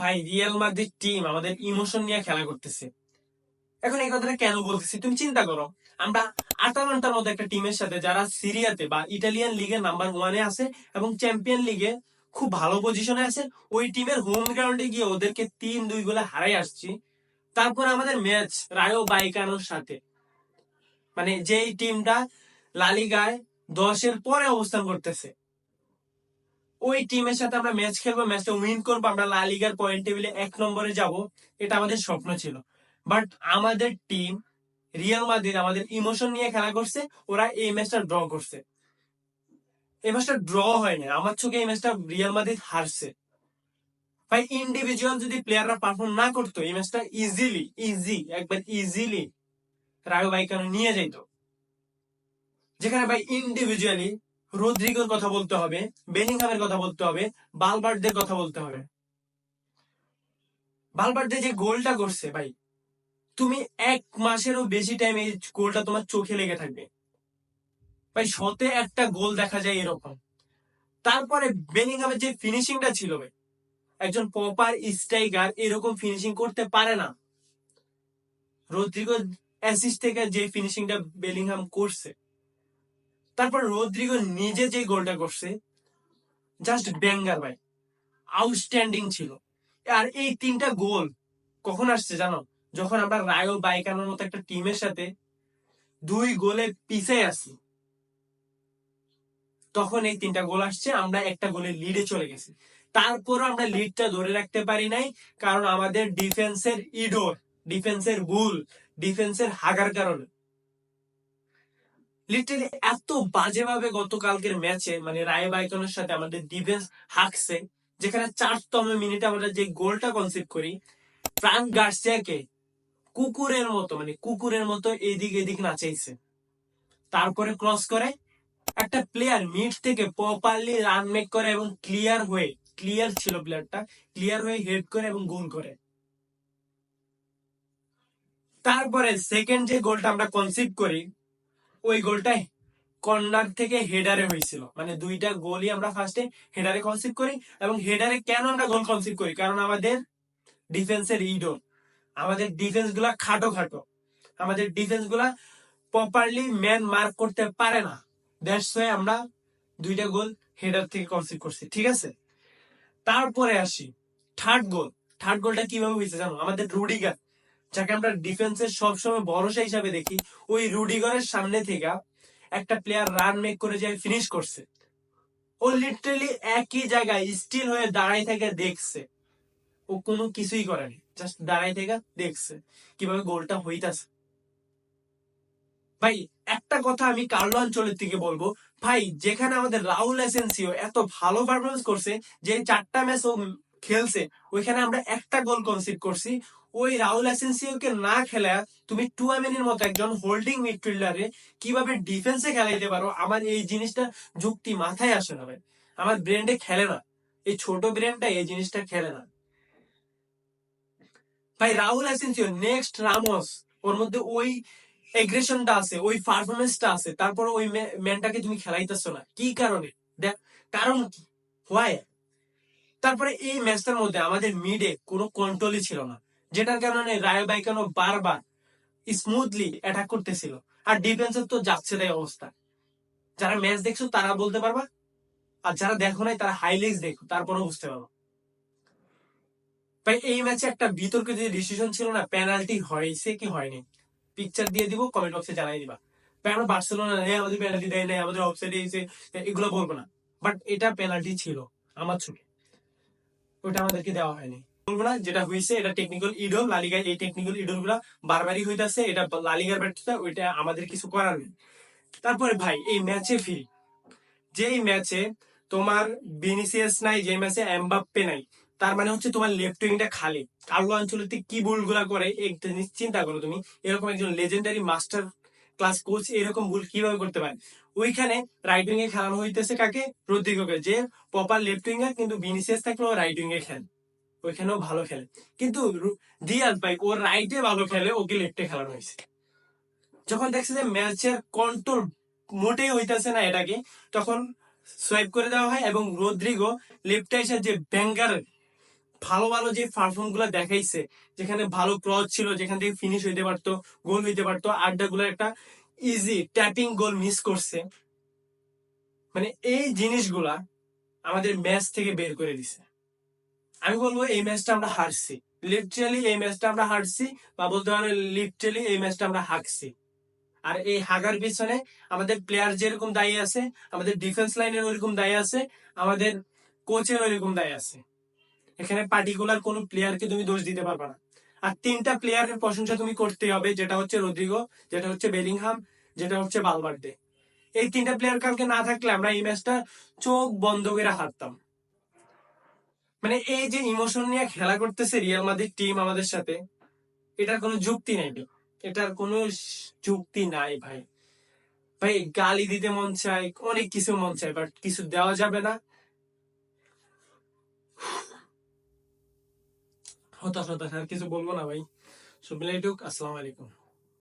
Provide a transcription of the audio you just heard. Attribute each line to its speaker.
Speaker 1: ভাই Real Madrid team আমাদের emotion নিয়ে খেলা করতেছে। এখন এই কথাটা কেন বলতেছি? তুমি চিন্তা করো, আমরা আটালান্টার মতো একটা টিমের সাথে, যারা সিরিয়াতে বা ইটালিয়ান লিগের নাম্বার ওয়ানে আছে এবং চ্যাম্পিয়ন লিগে খুব ভালো পজিশনে আছে, ওই টিমের হোম গ্রাউন্ডে গিয়ে ওদেরকে তিন দুই গোলে হারাই আসছি। তারপর আমাদের ম্যাচ রায়ো বাইকানোর সাথে। মানে যেই টিমটা লালিগায় দশের পরে অবস্থান করতেছে। ওই টিমের সাথে আমরা ম্যাচ খেলব ম্যাচটা উইন করব, আমরা লালিগার পয়েন্ট টেবিলে এক নম্বরে যাব, এটা আমাদের স্বপ্ন ছিল। বাট আমাদের টিম রিয়াল মাদ্রিদ আমাদের ইমোশন নিয়ে খেলা করছে, ওরা এই ম্যাচটা ড্র করছে। এই ম্যাচটা ড্র হয়নি আমার চোখে এই ম্যাচটা রিয়াল মাদ্রিদ হারছে। ভাই ইন্ডিভিজুয়াল যদি প্লেয়াররা পারফর্ম না করতো, এই ম্যাচটা ইজিলি ইজি একবার ইজিলি রায়ো বাইকানো নিয়ে যাইত। যেখানে ভাই ইন্ডিভিজুয়ালি রোদ্রিগোর কথা বলতে হবে বেলিংহামের কথা বলতে হবে বালবার্ডদের কথা বলতে হবে। বালবার্ডে যে গোলটা করছে, ভাই, তুমি এক মাসেরও বেশি টাইম এই গোলটা তোমার চোখে লেগে থাকবে। ভাই, শতে একটা গোল দেখা যায় এরকম। তারপরে বেলিংহামের যে ফিনিশিংটা ছিল, ভাই, একজন প্রপার স্ট্রাইকার এরকম ফিনিশিং করতে পারে না। রদ্রিগো অ্যাসিস্ট থেকে যে ফিনিশিংটা বেলিংহাম করছে। তারপর রদ্রিগো নিজে যে গোলটা করছে জাস্ট ব্যাঙ্গার ভাই। আউটস্ট্যান্ডিং ছিল। আর এই তিনটা গোল কখন আসছে জানো? যখন আমরা রায়ো বাইকানোর মতো একটা টিমের সাথে দুই গোলে পিছিয়ে আছি, তখন এই তিনটা গোল আসছে, আমরা একটা গোলে লিডে চলে গেছি। তারপরও আমরা লিডটা ধরে রাখতে পারি নাই, কারণ আমাদের ডিফেন্সের ইডোর ডিফেন্সের ভুল ডিফেন্সের হাগার কারণে। লিটারালি এত বাজেভাবে গতকালকের ম্যাচে মানে রায় বাইকনের সাথে আমাদের ডিফেন্স হাঁকছে, যেখানে চারতম মিনিটে আমরা যে গোলটা কনসিভ করি ফ্রাঙ্ক গার্সিয়াকে কুকুরের মতো মানে কুকুরের মতো এদিক এদিক নাচাইছে। তারপরে ক্রস করে একটা প্লেয়ার মিড থেকে প্রপারলি রান মেক করে এবং ক্লিয়ার হয়ে ক্লিয়ার ছিল প্লেয়ারটা ক্লিয়ার হয়ে হেড করে এবং গোল করে। তারপরে সেকেন্ড যে গোলটা আমরা কনসিভ করি ওই গোলটাই কর্নার থেকে হেডারে হয়েছিল। মানে দুইটা গোলই আমরা ফার্স্টে হেডারে কনসিভ করি এবং হেডারে কেন আমরা গোল কনসিভ করি? কারণ আমাদের ডিফেন্সের ইডোর আমাদের ডিফেন্সগুলা খাটো খাটো আমাদের ডিফেন্সগুলা প্রপারলি ম্যান মার্ক করতে পারে না। দ্যাটস ওয়াই আমরা দুইটা গোল হেডার থেকে কনসিভ করছি, ঠিক আছে? তারপরে আসি। থার্ড গোল থার্ড গোলটা কীভাবে হয়েছে জানো? আমাদের রুডিগার যাকে আমরা ডিফেন্সের সবসময় ভরসা হিসাবে দেখি, ওই রুডিগারের সামনে থেকে একটা প্লেয়ার রান মেক করে যায় ফিনিশ করছে। ও লিটারালি একই জায়গায় স্টিল হয়ে দাঁড়াই থেকে দেখছে। ও কোনো কিছুই করেনি জাস্ট দাঁড়াই থেকে দেখছে কীভাবে গোলটা হইতাছে। ভাই, একটা কথা আমি কার্লো অঞ্চলের থেকে বলব। ভাই, যেখানে আমাদের রাহুল এসেন্সিও এত ভালো পারফরমেন্স করছে, যে চারটা ম্যাচ ও খেলছে, ওইখানে আমরা একটা গোল কনসিড করছি ওই রাহুল এসেন্সিওকে না খেলা তুমি টুয়ামেনির মতো একজন হোল্ডিং মিডফিল্ডারে কীভাবে ডিফেন্সে খেলাইতে পারো? আমার এই জিনিসটা যুক্তি মাথায় আসে না ভাই। আমার ব্রেন্ডে খেলে না। এই ছোট ব্রেনটা এই জিনিসটা খেলে না। ভাই, রাহুল এসেন্সিও নেক্সট রামোস। ওর মধ্যে ওই এগ্রেশনটা আছে, ওই পারফরমেন্সটা আছে। তারপর ওই ম্যানটাকে তুমি খেলাইতেছো না। কি কারণে? দেখ, কারণ কি? হোয়াই তারপরে এই ম্যাচটার মধ্যে আমাদের মিডে কোনো কন্ট্রোলই ছিল না। যেটার কারণে রায় বাইকানো বারবার স্মুথলি অ্যাটাক করতেছিল। আর ডিফেন্সের তো যাচ্ছে তাই অবস্থা। যারা ম্যাচ দেখছ তারা বলতে পারবা, আর যারা দেখো নাই তারা হাইলাইটস দেখো তারপরে বুঝতে পারব। ভাই, এই ম্যাচে একটা বিতর্কিত যে ডিসিশন ছিল না পেনাল্টি হয়েছে কি হয়নি? পিকচার দিয়ে দিব কমেন্ট বক্সে জানাই দিবা। ভাই, আমরা বার্সেলোনা নেই আমাদের পেনাল্টি দেয় নাই, আমাদের অফসাইড দিয়েছে এগুলো বলব না। বাট এটা পেনাল্টি ছিল, আমার চোখে। ওটা আমাদেরকে দেওয়া হয়নি। যেটা হয়েছে এটা টেকনিক্যাল ইডল লালিগায় এই টেকনিক্যাল ইডলগুলা বারবারই হইতাছে, এটা লালিগার ব্যর্থতা, ওইটা আমাদের কিছু করার নেই। তারপরে ভাই, এই ম্যাচে ফিরি। যে ম্যাচে তোমার বিনিসিয়াস নাই যে ম্যাচে এমবাপ্পে নাই, তার মানে হচ্ছে তোমার লেফট উইংটা খালি। কার্লো অঞ্চলেতে কি ভুলগুলা করে একটা জিনিস চিন্তা করো তুমি, এরকম একজন লেজেন্ডারি মাস্টার ক্লাস কোচ এরকম ভুল কীভাবে করতে পারে? ওইখানে রাইট উইং এ খেলানো হইতেছে কাকে? রদ্রিগোকে, যে প্রপার লেফট উইঙ্গার কিন্তু বিনিসিয়াস থাকলেও রাইট উইং এ খেলে। ওইখানেও ভালো খেলে। কিন্তু দিয়াজ ভাই ওর রাইটে ভালো খেলে, ওকে লেফটে খেলানো হয়েছে। যখন দেখছে যে ম্যাচের কন্ট্রোল মোটেই হইতাছে না এটাকে, তখন সোয়াইপ করে দেওয়া হয় এবং রদ্রিগো লেফটে এসে যে ব্যাঙ্গার ভালো ভালো যে পারফর্মগুলো দেখাইছে, যেখানে ভালো ক্রস ছিল, যেখান থেকে ফিনিশ হইতে পারতো গোল হইতে পারতো আড্ডা গুলো একটা ইজি ট্যাপিং গোল মিস করছে। মানে এই জিনিসগুলা আমাদের ম্যাচ থেকে বের করে দিছে। আমি বলব এই ম্যাচটা আমরা হারছি। লিটারালি এই ম্যাচটা আমরা হারছি বা বলতে পারো লিটারালি এই ম্যাচটা আমরা হারছি। আর এই হাগার পিছনে আমাদের প্লেয়ার যেরকম দায়ী আছে, আমাদের ডিফেন্স লাইনের ওইরকম দায়ী আছে, আমাদের কোচের ওইরকম দায়ী আছে। এখানে পার্টিকুলার কোনো প্লেয়ারকে তুমি দোষ দিতে পারবে না। আর তিনটা প্লেয়ারের প্রশংসা তুমি করতে হবে, যেটা হচ্ছে রদ্রিগো, যেটা হচ্ছে বেলিংহাম, যেটা হচ্ছে বালবার্ডে এই তিনটা প্লেয়ার কালকে না থাকলে আমরা এই ম্যাচটা চোখ বন্ধ করে হারতাম। মানে এই যে ইমোশন নিয়ে খেলা করতেছে রিয়াল মাদ্রিদ টিম আমাদের সাথে, এটার কোনো যুক্তি নাই। এটার কোনো যুক্তি নাই ভাই। ভাই, গালি দিতে মন চায়, অনেক কিছু মন চায় বাট কিছু দেওয়া যাবে না। হতাশ হতাশ, আর কিছু বলব না ভাই। সব মিলাই আসসালামু আলাইকুম।